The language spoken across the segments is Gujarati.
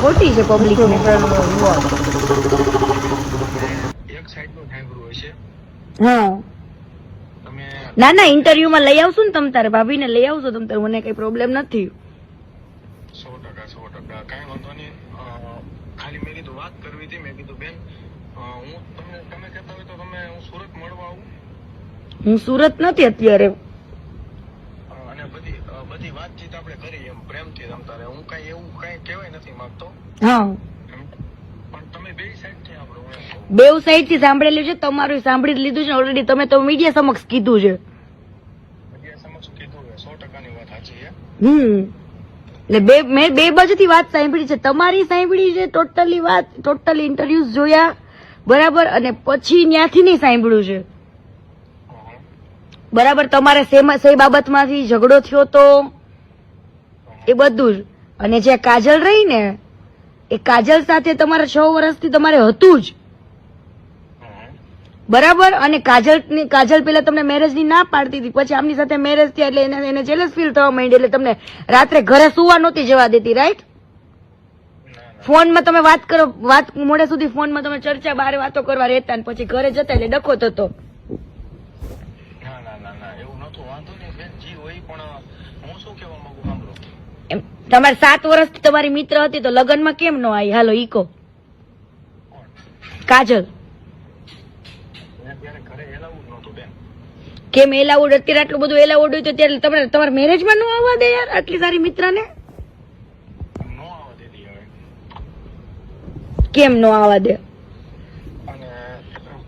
ખોટી છે પબ્લિક ને. હા ના ના ઇન્ટરવ્યુ માં લઈ આવશું ને તમ તારે ભાભીને લઈ આવશો તમ તારે મને કઈ પ્રોબ્લેમ નથી. સો ટકા સો ટકા. કાંઈ વાંધો નહીં. ખાલી મેં કીધું વાત કરવી હતી મેં કીધું બેન હું તમને તમે કહેતા હોય તો તમે હું સુરત મળવા આવું. હું સુરત નથી અત્યારે. બધી વાતચીત આપણે કરી એમ પ્રેમથી રમતા હું કઈ એવું કઈ કહેવાય નથી માંગતો. હા. બેવ સાઈડથી સાંભળેલું છે તમારું સાંભળી લીધું છે ઓલરેડી તમે તો મીડિયા સમક્ષ કીધું છે. હમ. એટલે બે મેં બે બાજુથી વાત સાંભળી છે. તમારી સાંભળી છે ટોટલી વાત ટોટલી ઇન્ટરવ્યુઝ જોયા બરાબર અને પછી ત્યાંથી નહીં સાંભળ્યું છે. બરાબર, તમારે સેમાં સે બાબતમાંથી ઝઘડો થયો તો એ બધું જ. અને જે કાજલ રહી ને, એ કાજલ સાથે તમારે છ વર્ષથી તમારે હતું જ. બરાબર? અને કાજલ કાજલ પેલા તમને મેરેજની ના પાડતી હતી. પછી આમની સાથે મેરેજ થયા એટલે એને જેલસ ફીલ થવા માંડી એટલે તમને રાત્રે ઘરે સુવા નહોતી જવા દેતી રાઈટ ફોનમાં તમે વાત કરો વાત મોડે સુધી ફોનમાં તમે ચર્ચા બહાર વાતો કરવા રહેતા પછી ઘરે જતા એટલે ડખો થતો. ના ના ના ના એવું નતું વાંધો નહીં બેન જી હોય પણ હું શું કહેવા માંગુ સાંભળો. એમ તમારે સાત વર્ષથી તમારી મિત્ર હતી તો લગ્નમાં કેમ ન આવી? હાલો ઈકો. કાજલ. કેમ એલાઉડ? અત્યારે આટલું બધું એલાઉડ હોય તો ત્યારે તમારે તમારા મેરેજમાં ન આવવા દે યાર આટલી સારી મિત્રને? કેમ ન આવવા દે? અને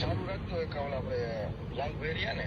ચાલુ રાખજો એક આપણે લાલભાઈ રહ્યા ને